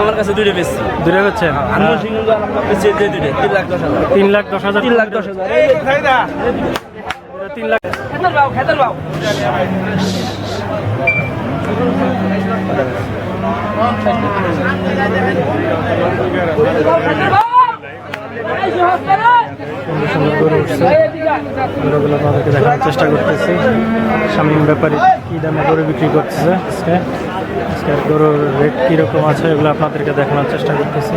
আমার কাছে দুইটা বেশি যে দুইটা তিন লাখ দশ হাজার। তিন লাখ দশ হাজার। তিন লাখ দশ হাজার। তিন লাখ। গরুগুলো আপনাদেরকে দেখানোর চেষ্টা করতেছি। শামীম ব্যাপারী কী দামে গরু বিক্রি করতেছে আজকে? আজকে গরুর রেট কীরকম আছে এগুলো আপনাদেরকে দেখানোর চেষ্টা করতেছি।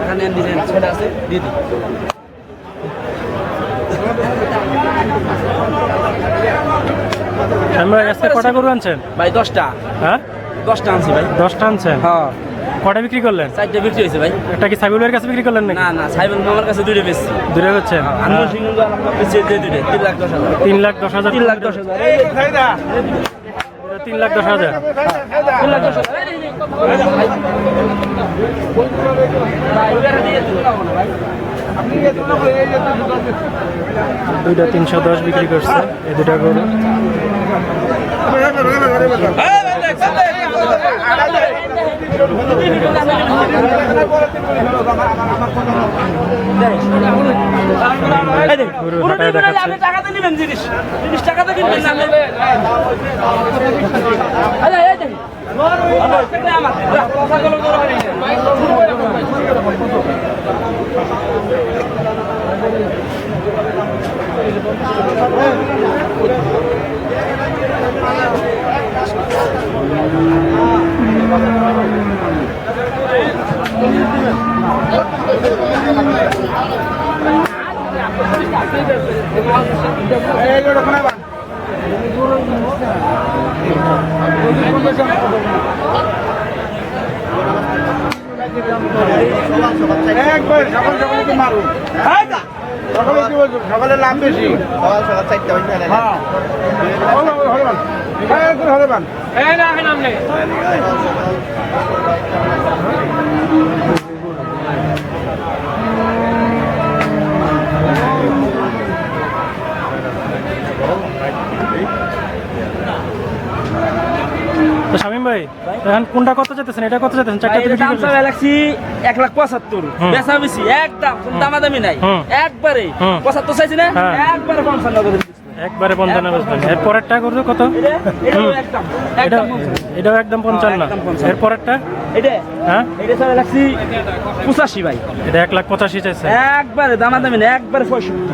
এখানে ডিজাইন ছেড়ে আছে দিয়ে শামীম আজকে কটা গরু আনছেন? ভাই দশটা। হ্যাঁ? দশটা আনছি ভাই। দশটা আনছেন? হ্যাঁ। কটা বিক্রি করলেন? চারটে বিক্রি হয়েছে ভাই। একটা কি সাইবুলের কাছে বিক্রি করলেন নাকি? না না সাইবুল আমার কাছে দুইটা বেশি দূরে হচ্ছে আনমোল সিং বেশি যে দুইটা তিন লাখ দশ হাজার। তিন লাখ দশ হাজার তিন লাখ দশ হাজার। তিন লাখ দশ হাজার। তিন লাখ দশ হাজার। দুইটা তিনশো দশ বিক্রি করছে এই দুটা গরু। আপনি টাকাতে নেবেন জিনিস। জিনিস টাকাতে কিনবেন না আমার। একবার সকাল সকালে তো মারুন সকালে লাভ বেশি সকাল সকাল চারটা বাজে ভাই এখন কোনটা কত যেতেছেন এটা কত যেতেছেন চারটা বিক্রি দাম লাগছি এক লাখ পঁচাত্তর। হুম। বেচা বেশি একদম কোনো দামাদামি নাই। একবারে। হুম। পঁচাত্তর চাইছি না হ্যাঁ। একবারে করে। একবারে পঞ্চান্ন বেচবেন এর পরেরটা করবে কত? এটা এটাও একদম পঞ্চান্ন। এটাও একদম পঞ্চান্ন। এর পরেরটা? এটা হ্যাঁ? এটা লাগছি পঁচাশি ভাই। এটা এক লাখ পঁচাশি চাইছে একবারে দামাদামি না একবারে পঁয়ষট্টি।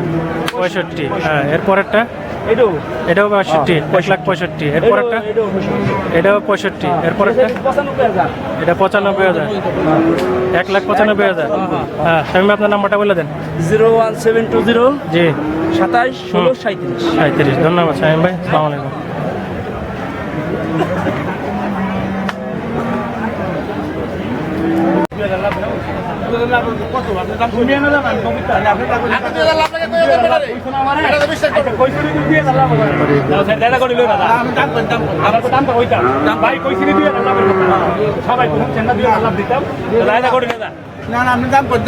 পঁয়ষট্টি হ্যাঁ। এর পরেরটা? এটাও? এটাও পঁয়ষট্টি হ্যাঁ, এক লাখ পঁয়ষট্টি। এরপর একটা এটাও পঁয়ষট্টি। এরপর একটা এটা পঁচানব্বই হাজার। হাজার। এক লাখ পঁচানব্বই হাজার। হ্যাঁ স্বামী আপনার নাম্বারটা বলে দেন। Zero one seven two zero জি। সাতাইশ ষোলো সাঁত্রিশ সাঁত্রিশ ধন্যবাদ স্বামী ভাই। সালাম আলাইকুম না না আপনি দাম কর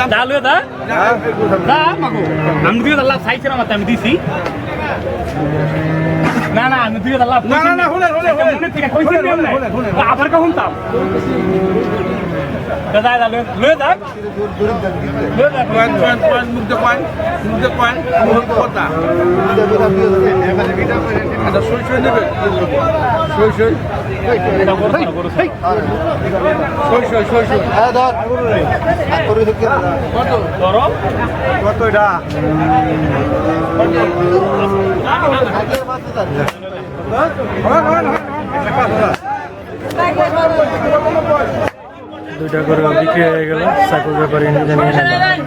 দাম আমি দুই হাজার লাভ চাইছিলাম আর আমি দিছি না না আমি হাজার লাভ না না না শুনে শুনে মনে থেকে কইছি শুনে। শুনে শুনে আধার কাহুন তাম কতটা Hadi, hadi, hadi. দুইটা করে বিক্রি হয়ে গেল। সাইকেল ব্যাপারে নিয়ে নিয়ে নিলাম